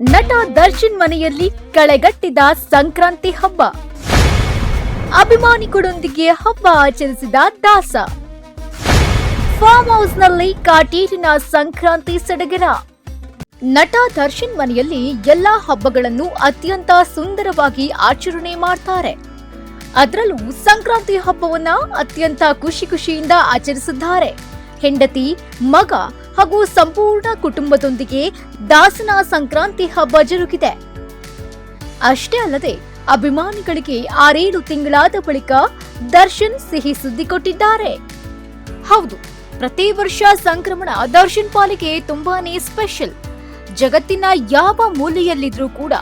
ನಟ ದರ್ಶನ್ ಮನೆಯಲ್ಲಿ ಕಳೆಗಟ್ಟಿದ ಸಂಕ್ರಾಂತಿ ಹಬ್ಬ. ಅಭಿಮಾನಿಗಳೊಂದಿಗೆ ಹಬ್ಬ ಆಚರಿಸಿದ ದಾಸ. ಫಾರ್ಮ್ ಹೌಸ್ನಲ್ಲಿ ಕಾಟೀರಿನ ಸಂಕ್ರಾಂತಿ ಸಡಗರ. ನಟ ದರ್ಶನ್ ಮನೆಯಲ್ಲಿ ಎಲ್ಲಾ ಹಬ್ಬಗಳನ್ನು ಅತ್ಯಂತ ಸುಂದರವಾಗಿ ಆಚರಣೆ ಮಾಡ್ತಾರೆ. ಅದರಲ್ಲೂ ಸಂಕ್ರಾಂತಿ ಹಬ್ಬವನ್ನ ಅತ್ಯಂತ ಖುಷಿ ಖುಷಿಯಿಂದ ಆಚರಿಸಿದ್ದಾರೆ. ಹೆಂಡತಿ, ಮಗ ಹಾಗೂ ಸಂಪೂರ್ಣ ಕುಟುಂಬದೊಂದಿಗೆ ದಾಸನ ಸಂಕ್ರಾಂತಿ ಹಬ್ಬ ಜರುಗಿದೆ. ಅಷ್ಟೇ ಅಲ್ಲದೆ, ಅಭಿಮಾನಿಗಳಿಗೆ ಆರೇಳು ತಿಂಗಳಾದ ಬಳಿಕ ದರ್ಶನ್ ಸಿಹಿ ಸುದ್ದಿ ಕೊಟ್ಟಿದ್ದಾರೆ. ಹೌದು, ಪ್ರತಿ ವರ್ಷ ಸಂಕ್ರಮಣ ದರ್ಶನ್ ಪಾಲಿಗೆ ತುಂಬಾನೇ ಸ್ಪೆಷಲ್. ಜಗತ್ತಿನ ಯಾವ ಮೂಲೆಯಲ್ಲಿದ್ರೂ ಕೂಡ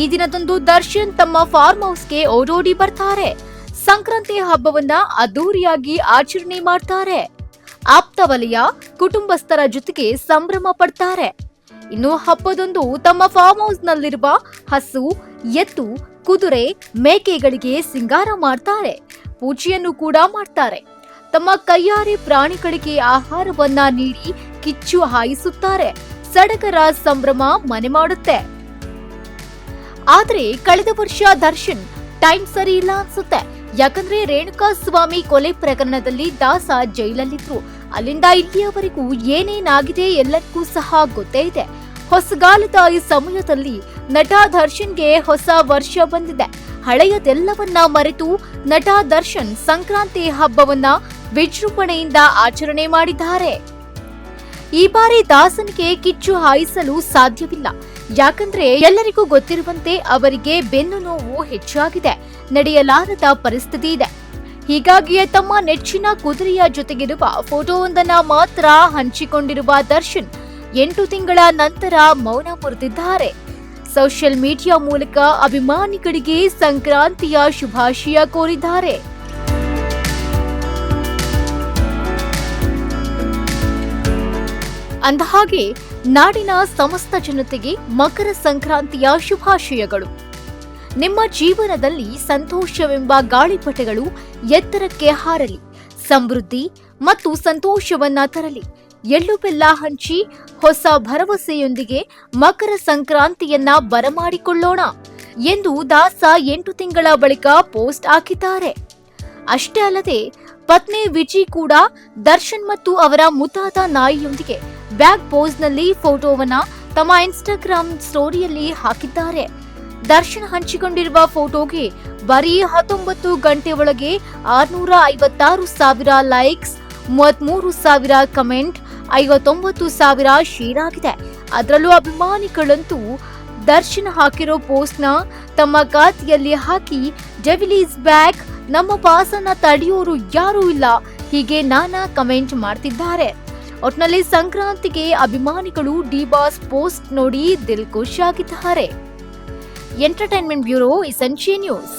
ಈ ದಿನದಂದು ದರ್ಶನ್ ತಮ್ಮ ಫಾರ್ಮ್ ಹೌಸ್ಗೆ ಓಡೋಡಿ ಬರ್ತಾರೆ. ಸಂಕ್ರಾಂತಿ ಹಬ್ಬವನ್ನ ಅದ್ದೂರಿಯಾಗಿ ಆಚರಣೆ ಮಾಡ್ತಾರೆ. ಆಪ್ತ ವಲಯ ಕುಟುಂಬಸ್ಥರ ಜೊತೆಗೆ ಸಂಭ್ರಮ ಪಡ್ತಾರೆ. ಇನ್ನು ಹಬ್ಬದೊಂದು ತಮ್ಮ ಫಾರ್ಮ್ ಹೌಸ್ ನಲ್ಲಿರುವ ಹಸು, ಎತ್ತು, ಕುದುರೆ, ಮೇಕೆಗಳಿಗೆ ಸಿಂಗಾರ ಮಾಡ್ತಾರೆ ಪೂಜೆಯನ್ನು ಕೂಡ ಮಾಡ್ತಾರೆ. ತಮ್ಮ ಕೈಯಾರೆ ಪ್ರಾಣಿಗಳಿಗೆ ಆಹಾರವನ್ನ ನೀಡಿ ಕಿಚ್ಚು ಹಾಯಿಸುತ್ತಾರೆ. ಸಡಗರ ಸಂಭ್ರಮ ಮನೆ ಮಾಡುತ್ತೆ. ಆದ್ರೆ ಕಳೆದ ವರ್ಷ ದರ್ಶನ್ ಟೈಮ್ ಸರಿ ಇಲ್ಲ ಅನ್ಸುತ್ತೆ. ಯಾಕಂದ್ರೆ ರೇಣುಕಾ ಸ್ವಾಮಿ ಕೊಲೆ ಪ್ರಕರಣದಲ್ಲಿ ದಾಸ ಜೈಲಲ್ಲಿದ್ರು. ಅಲ್ಲಿಂದ ಇಲ್ಲಿಯವರೆಗೂ ಏನೇನಾಗಿದೆ ಎಲ್ಲರಿಗೂ ಸಹ ಗೊತ್ತೇ ಇದೆ. ಹೊಸಗಾಲದ ಈ ಸಮಯದಲ್ಲಿ ನಟ ದರ್ಶನ್ಗೆ ಹೊಸ ವರ್ಷ ಬಂದಿದೆ. ಹಳೆಯದೆಲ್ಲವನ್ನ ಮರೆತು ನಟ ದರ್ಶನ್ ಸಂಕ್ರಾಂತಿ ಹಬ್ಬವನ್ನ ವಿಜೃಂಭಣೆಯಿಂದ ಆಚರಣೆ ಮಾಡಿದ್ದಾರೆ. ಈ ಬಾರಿ ದಾಸನ್ಗೆ ಕಿಚ್ಚು ಹಾಯಿಸಲು ಸಾಧ್ಯವಿಲ್ಲ. ಯಾಕಂದ್ರೆ ಎಲ್ಲರಿಗೂ ಗೊತ್ತಿರುವಂತೆ ಅವರಿಗೆ ಬೆನ್ನು ನೋವು ಹೆಚ್ಚಾಗಿದೆ. ನಡೆಯಲಾರದ ಪರಿಸ್ಥಿತಿ ಇದೆ. ಹೀಗಾಗಿಯೇ ತಮ್ಮ ನೆಚ್ಚಿನ ಕುದುರೆಯ ಜೊತೆಗಿರುವ ಫೋಟೋವೊಂದನ್ನ ಮಾತ್ರ ಹಂಚಿಕೊಂಡಿರುವ ದರ್ಶನ್ ಎಂಟು ತಿಂಗಳ ನಂತರ ಮೌನ ಮುರಿದಿದ್ದಾರೆ. ಸೋಷಿಯಲ್ ಮೀಡಿಯಾ ಮೂಲಕ ಅಭಿಮಾನಿಗಳಿಗೆ ಸಂಕ್ರಾಂತಿಯ ಶುಭಾಶಯ ಕೋರಿದ್ದಾರೆ. ಅಂದಹಾಗೆ ನಾಡಿನ ಸಮಸ್ತ ಜನತೆಗೆ ಮಕರ ಸಂಕ್ರಾಂತಿಯ ಶುಭಾಶಯಗಳು. ನಿಮ್ಮ ಜೀವನದಲ್ಲಿ ಸಂತೋಷವೆಂಬ ಗಾಳಿಪಟಗಳು ಎತ್ತರಕ್ಕೆ ಹಾರಲಿ. ಸಮೃದ್ಧಿ ಮತ್ತು ಸಂತೋಷವನ್ನ ತರಲಿ. ಎಳ್ಳು ಬೆಲ್ಲ ಹಂಚಿ ಹೊಸ ಭರವಸೆಯೊಂದಿಗೆ ಮಕರ ಸಂಕ್ರಾಂತಿಯನ್ನ ಬರಮಾಡಿಕೊಳ್ಳೋಣ ಎಂದು ದಾಸ ಎಂಟು ತಿಂಗಳ ಬಳಿಕ ಪೋಸ್ಟ್ ಹಾಕಿದ್ದಾರೆ. ಅಷ್ಟೇ ಅಲ್ಲದೆ ಪತ್ನಿ ವಿಜಿ ಕೂಡ ದರ್ಶನ್ ಮತ್ತು ಅವರ ಮುತಾದ ನಾಯಿಯೊಂದಿಗೆ ಬ್ಯಾಗ್ ಪೋಸ್ನಲ್ಲಿ ಫೋಟೋವನ್ನ ತಮ್ಮ ಇನ್ಸ್ಟಾಗ್ರಾಮ್ ಸ್ಟೋರಿಯಲ್ಲಿ ಹಾಕಿದ್ದಾರೆ. ದರ್ಶನ್ ಹಂಚಿಕೊಂಡಿರುವ ಫೋಟೋಗೆ ಬರೀ ಹತ್ತೊಂಬತ್ತು ಗಂಟೆ ಒಳಗೆ ಆರ್ನೂರ ಐವತ್ತಾರು ಸಾವಿರ ಲೈಕ್ಸ್, ಮೂವತ್ಮೂರು ಸಾವಿರ ಕಮೆಂಟ್, ಐವತ್ತೊಂಬತ್ತು ಸಾವಿರ ಶೇರ್ ಆಗಿದೆ ಅದರಲ್ಲೂ ಅಭಿಮಾನಿಗಳಂತೂ ದರ್ಶನ್ ಹಾಕಿರೋ ಪೋಸ್ಟ್ನ ತಮ್ಮ ಖಾತೆಯಲ್ಲಿ ಹಾಕಿ ಡೆವಿಲೀಸ್ ಬ್ಯಾಕ್ ನಮ್ಮ ಪಾಸನ್ನ ತಡೆಯೋರು ಯಾರೂ ಇಲ್ಲ. ಹೀಗೆ ನಾನಾ ಕಮೆಂಟ್ ಮಾಡ್ತಿದ್ದಾರೆ. ಒಟ್ನಲ್ಲಿ ಸಂಕ್ರಾಂತಿಗೆ ಅಭಿಮಾನಿಗಳು ಡಿ ಬಾಸ್ ಪೋಸ್ಟ್ ನೋಡಿ ದಿಲ್ ಖುಷಿಯಾಗಿದ್ದಾರೆ ಎಂಟರ್ಟೈನ್ಮೆಂಟ್ ಬ್ಯೂರೋ ಇಸೆನ್ಷಿಯ ನ್ಯೂಸ್